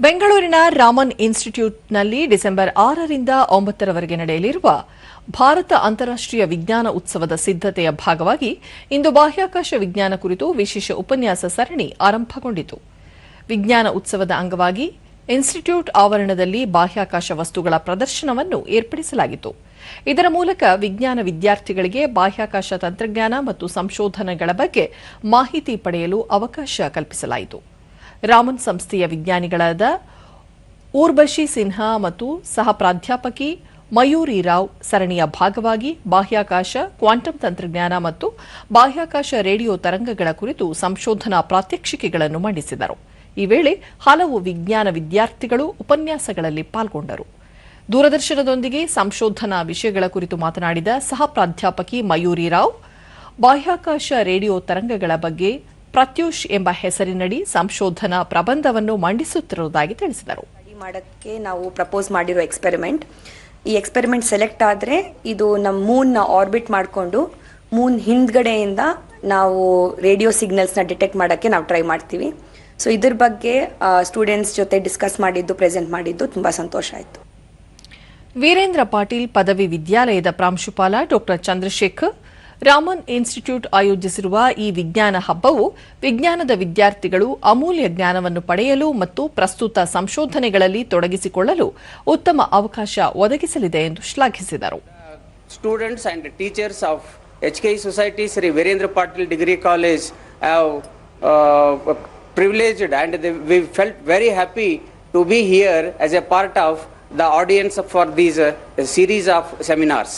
ಬೆಂಗಳೂರಿನ ರಾಮನ್ ಇನ್ಸ್ಟಿಟ್ಯೂಟ್ನಲ್ಲಿ ಡಿಸೆಂಬರ್ ಆರರಿಂದ ಒಂಬತ್ತರವರೆಗೆ ನಡೆಯಲಿರುವ ಭಾರತ ಅಂತಾರಾಷ್ಟೀಯ ವಿಜ್ಞಾನ ಉತ್ಸವದ ಸಿದ್ದತೆಯ ಭಾಗವಾಗಿ ಇಂದು ಬಾಹ್ಯಾಕಾಶ ವಿಜ್ಞಾನ ಕುರಿತು ವಿಶೇಷ ಉಪನ್ಯಾಸ ಸರಣಿ ಆರಂಭಗೊಂಡಿತು. ವಿಜ್ಞಾನ ಉತ್ಸವದ ಅಂಗವಾಗಿ ಇನ್ಸ್ಟಿಟ್ಯೂಟ್ ಆವರಣದಲ್ಲಿ ಬಾಹ್ಯಾಕಾಶ ವಸ್ತುಗಳ ಪ್ರದರ್ಶನವನ್ನು ಏರ್ಪಡಿಸಲಾಗಿತ್ತು. ಇದರ ಮೂಲಕ ವಿಜ್ಞಾನ ವಿದ್ಯಾರ್ಥಿಗಳಿಗೆ ಬಾಹ್ಯಾಕಾಶ ತಂತ್ರಜ್ಞಾನ ಮತ್ತು ಸಂಶೋಧನೆಗಳ ಬಗ್ಗೆ ಮಾಹಿತಿ ಪಡೆಯಲು ಅವಕಾಶ ಕಲ್ಪಿಸಲಾಯಿತು. ರಾಮನ್ ಸಂಸ್ಥೆಯ ವಿಜ್ಞಾನಿಗಳಾದ ಊರ್ಬಶಿ ಸಿನ್ಹಾ ಮತ್ತು ಸಹ ಪ್ರಾಧ್ಯಾಪಕಿ ಮಯೂರಿ ರಾವ್ ಸರಣಿಯ ಭಾಗವಾಗಿ ಬಾಹ್ಯಾಕಾಶ ಕ್ವಾಂಟಮ್ ತಂತ್ರಜ್ಞಾನ ಮತ್ತು ಬಾಹ್ಯಾಕಾಶ ರೇಡಿಯೋ ತರಂಗಗಳ ಕುರಿತು ಸಂಶೋಧನಾ ಪ್ರಾತ್ಯಕ್ಷಿಕೆಗಳನ್ನು ಮಂಡಿಸಿದರು. ಈ ವೇಳೆ ಹಲವು ವಿಜ್ಞಾನ ವಿದ್ಯಾರ್ಥಿಗಳು ಉಪನ್ಯಾಸಗಳಲ್ಲಿ ಪಾಲ್ಗೊಂಡರು. ದೂರದರ್ಶನದೊಂದಿಗೆ ಸಂಶೋಧನಾ ವಿಷಯಗಳ ಕುರಿತು ಮಾತನಾಡಿದ ಸಹ ಪ್ರಾಧ್ಯಾಪಕಿ ಮಯೂರಿ ರಾವ್, ಬಾಹ್ಯಾಕಾಶ ರೇಡಿಯೋ ತರಂಗಗಳ ಬಗ್ಗೆ ಪ್ರತ್ಯೂಷ್ ಎಂಬ ಹೆಸರಿನಡಿ ಸಂಶೋಧನಾ ಪ್ರಬಂಧವನ್ನು ಮಂಡಿಸುತ್ತಿರುವುದಾಗಿ ತಿಳಿಸಿದರು. ಮಾಡಕ್ಕೆ ಮಾಡೋಕ್ಕೆ ನಾವು ಪ್ರಪೋಸ್ ಮಾಡಿರೋ ಎಕ್ಸ್ಪೆರಿಮೆಂಟ್. ಈ ಎಕ್ಸ್ಪೆರಿಮೆಂಟ್ ಸೆಲೆಕ್ಟ್ ಆದರೆ ಇದು ನಮ್ಮ ಮೂನ್ನ ಆರ್ಬಿಟ್ ಮಾಡಿಕೊಂಡು ಮೂನ್ ಹಿಂದ್ಗಡೆಯಿಂದ ನಾವು ರೇಡಿಯೋ ಸಿಗ್ನಲ್ಸ್ನ ಡಿಟೆಕ್ಟ್ ಮಾಡೋಕ್ಕೆ ನಾವು ಟ್ರೈ ಮಾಡ್ತೀವಿ. ಸೊ ಇದ್ರ ಬಗ್ಗೆ ಸ್ಟೂಡೆಂಟ್ಸ್ ಜೊತೆ ಡಿಸ್ಕಸ್ ಮಾಡಿದ್ದು ಪ್ರೆಸೆಂಟ್ ಮಾಡಿದ್ದು ತುಂಬ ಸಂತೋಷ ಆಯಿತು. ವೀರೇಂದ್ರ ಪಾಟೀಲ್ ಪದವಿ ವಿದ್ಯಾಲಯದ ಪ್ರಾಂಶುಪಾಲ ಡಾಕ್ಟರ್ ಚಂದ್ರಶೇಖರ್ ರಾಮನ್ ಇನ್ಸ್ಟಿಟ್ಯೂಟ್ ಆಯೋಜಿಸಿರುವ ಈ ವಿಜ್ಞಾನ ಹಬ್ಬವು ವಿಜ್ಞಾನದ ವಿದ್ಯಾರ್ಥಿಗಳು ಅಮೂಲ್ಯ ಜ್ಞಾನವನ್ನು ಪಡೆಯಲು ಮತ್ತು ಪ್ರಸ್ತುತ ಸಂಶೋಧನೆಗಳಲ್ಲಿ ತೊಡಗಿಸಿಕೊಳ್ಳಲು ಉತ್ತಮ ಅವಕಾಶ ಒದಗಿಸಲಿದೆ ಎಂದು ಶ್ಲಾಘಿಸಿದರು. Students and teachers of H K society Shri Veerendra Patil degree college have privileged and we felt very happy to be here as a part of the audience for this series of seminars